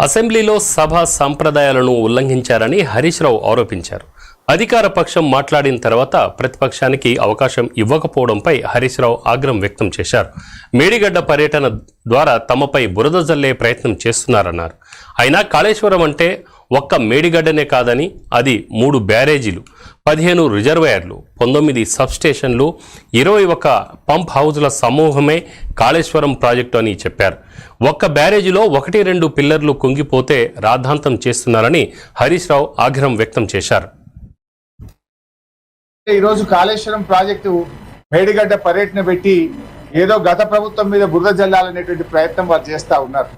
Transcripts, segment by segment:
అసెంబ్లీలో సభ సంప్రదాయాలను ఉల్లంఘించారని హరీష్ రావు ఆరోపించారు. అధికార పక్షం మాట్లాడిన తర్వాత ప్రతిపక్షానికి అవకాశం ఇవ్వకపోవడంపై హరీష్ రావు ఆగ్రహం వ్యక్తం చేశారు. మేడిగడ్డ పర్యటన ద్వారా తమపై బురద జల్లే ప్రయత్నం చేస్తున్నారన్నారు. అయినా కాళేశ్వరం అంటే ఒక్క మేడిగడ్డనే కాదని అది మూడు బ్యారేజీలు పదిహేను రిజర్వాయర్లు పంతొమ్మిది సబ్స్టేషన్లు ఇరవై ఒక పంప్ హౌజ్ల సమూహమే కాళేశ్వరం ప్రాజెక్టు అని చెప్పారు. ఒక్క బ్యారేజీలో ఒకటి రెండు పిల్లర్లు కుంగిపోతే రాద్ధాంతం చేస్తున్నారని హరీష్ రావు ఆగ్రహం వ్యక్తం చేశారు. ఈరోజు కాళేశ్వరం ప్రాజెక్టు మేడిగడ్డ పర్యటన పెట్టి ఏదో గత ప్రభుత్వం మీద బురద జల్లాలనేటువంటి ప్రయత్నం వారు చేస్తూ ఉన్నారు.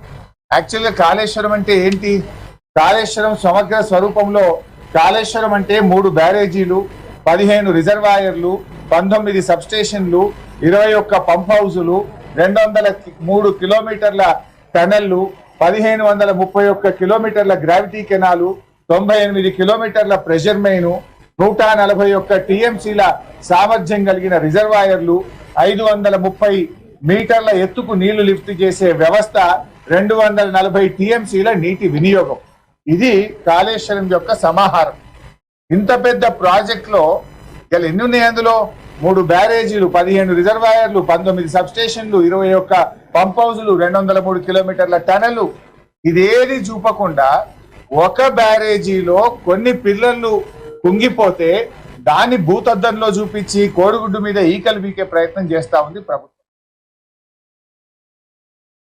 యాక్చువల్గా కాళేశ్వరం అంటే ఏంటి? కాళేశ్వరం సమగ్ర స్వరూపంలో కాళేశ్వరం అంటే మూడు బ్యారేజీలు పదిహేను రిజర్వాయర్లు పంతొమ్మిది సబ్స్టేషన్లు ఇరవై ఒక్క పంప్ హౌజులు రెండు వందల మూడు కిలోమీటర్ల టనళ్ళు పదిహేను వందల ముప్పై ఒక్క కిలోమీటర్ల గ్రావిటీ కెనాలు తొంభై ఎనిమిది కిలోమీటర్ల ప్రెషర్ మెయిన్ నూట నలభై ఒక్క టీఎంసీల సామర్థ్యం కలిగిన రిజర్వాయర్లు ఐదు వందల ముప్పై మీటర్ల ఎత్తుకు నీళ్ళు లిఫ్ట్ చేసే వ్యవస్థ రెండు వందల నలభై టీఎంసీల నీటి వినియోగం. ఇది కాళేశ్వరం యొక్క సమాహారం. ఇంత పెద్ద ప్రాజెక్ట్లో ఇలా ఎన్ని ఉన్నాయి అందులో? మూడు బ్యారేజీలు పదిహేను రిజర్వాయర్లు పంతొమ్మిది సబ్స్టేషన్లు ఇరవై ఒక్క పంప్ హౌజులు రెండు వందల మూడు కిలోమీటర్ల టనలు. ఇదేది చూపకుండా ఒక బ్యారేజీలో కొన్ని పిల్లర్లు కుంగిపోతే దాన్ని భూతద్దంలో చూపించి కోడిగుడ్డు మీద ఈకలు బీకే ప్రయత్నం చేస్తా ఉంది ప్రభుత్వం.